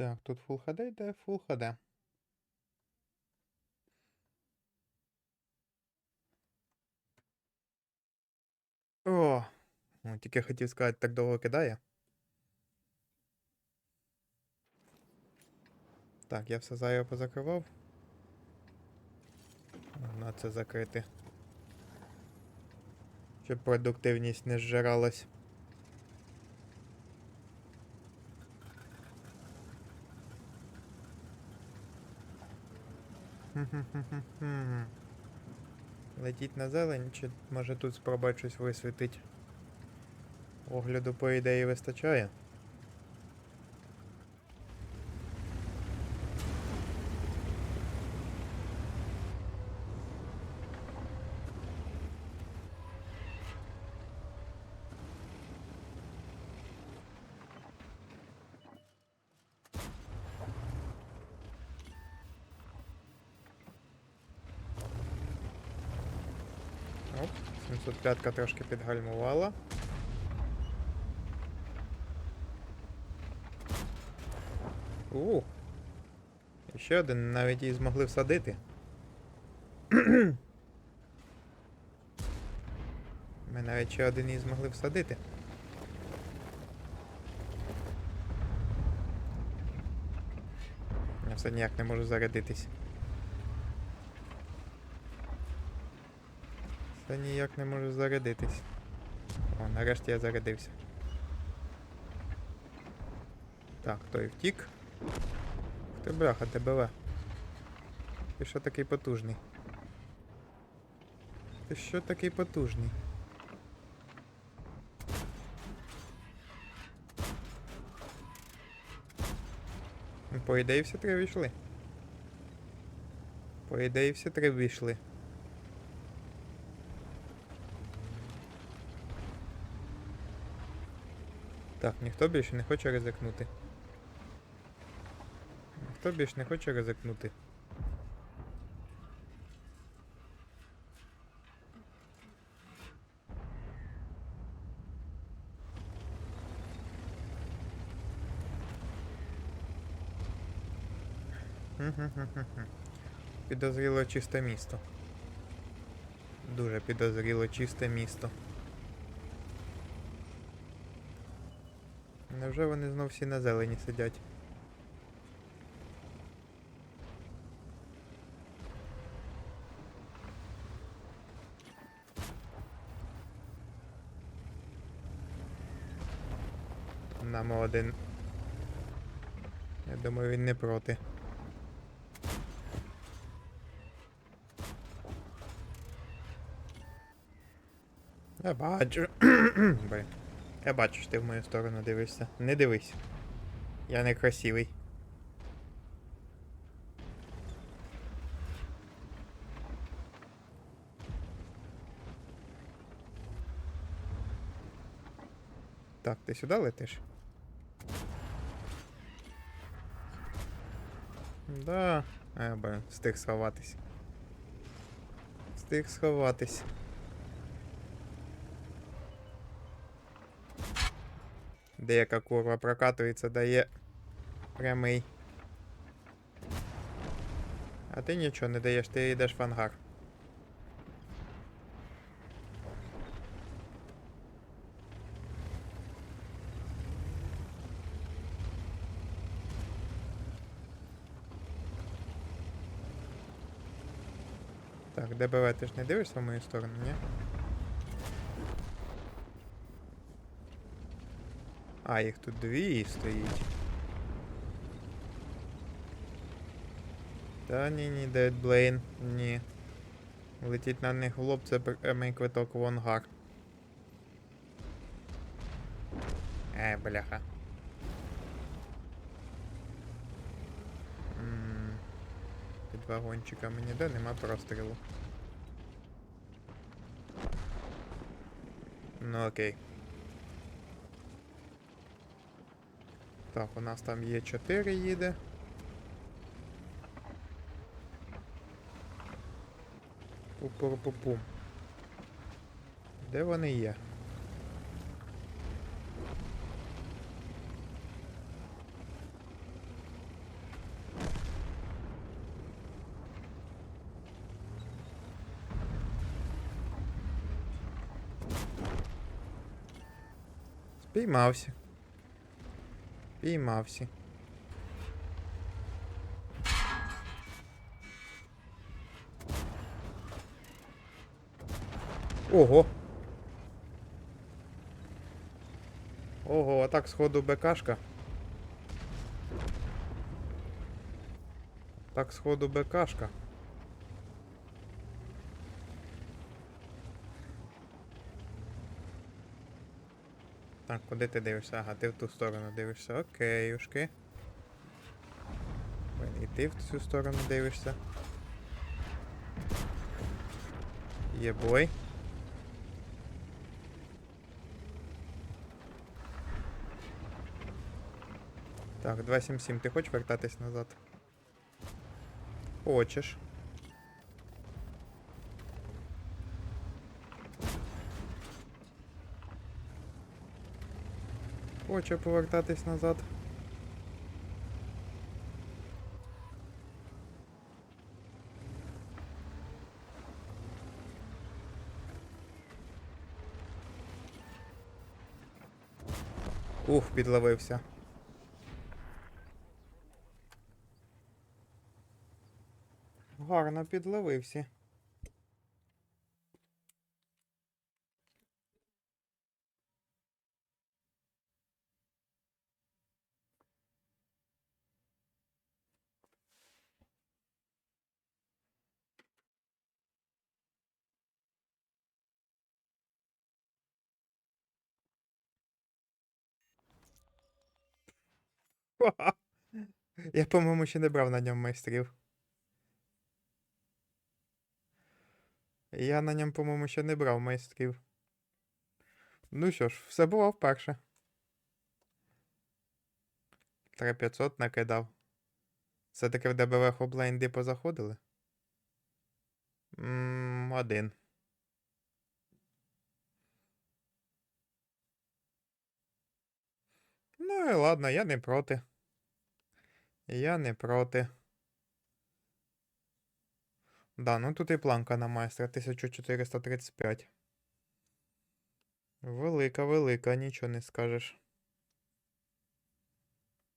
Так, тут Full HD йде, Full HD. О! О, тільки хотів сказати, так довго кидає. Так, я все зайве позакривав. На це закрити. Щоб продуктивність не зжиралась. Летіть на зелень, чи може тут спробувати щось висвітить? Огляду, по ідеї, вистачає. 705 трошки підгальмувала. У. І Ще один навіть її змогли всадити. Ми навіть ще один її змогли всадити. Я все ніяк не можу зарядитись. Все ніяк не можу зарядитись. О, нарешті я зарядився. Так, той втік. Ти бляха, ДБВ. Ти що такий потужний? Ти що такий потужний? По ідеї всі три війшли. По ідеї всі три війшли. Так, ніхто більше не хоче ризикнути. Ніхто більше не хоче ризикнути. Підозріло чисте місто. Дуже підозріло чисте місто. Невже вони знов всі на зелені сидять? Нам один. Я думаю, він не проти. Я бачу. Блін. Я бачу, що ти в мою сторону дивишся. Не дивись. Я не красивий. Так, ти сюди летиш? Да. А, блин, встиг сховатись. Встиг сховатись. Деяка курва прокатується, дає прямий. А ти нічого не даєш, ти йдеш в ангар. Так, ДБВ, ти ж не дивишся в мою сторону, ні? А, їх тут дві стоїть. Та ні, ні, Дед Блейн, ні. Летіть на них в лоб, це прямий квиток в ангар. Е, бляха. М, Під вагончиками ніде нема прострілу. Ну окей. Так, у нас там є 4 їде. Пу-пу-пу-пу. Де вони є? Спіймався. Піймався. Ого. Ого, а так сходу БКшка. Так сходу БКшка. Так, куди ти дивишся? Ага, ти в ту сторону дивишся. Окей, ушки. І ти в цю сторону дивишся. Є бой. Так, 277, ти хочеш вертатись назад? Хочеш. Хоче повертатись назад. Ух, підловився. Гарно підловився. Я, по-моєму, ще не брав на ньому майстрів. Я на ньому, по-моєму, ще не брав майстрів. Ну що ж, все було вперше. 3500 накидав. Все-таки в ДБВ хоблайнди позаходили? Ммм, один. Ну і ладно, я не проти. Я не проти. Да, ну тут і планка на майстра 1435. Велика, велика, нічого не скажеш.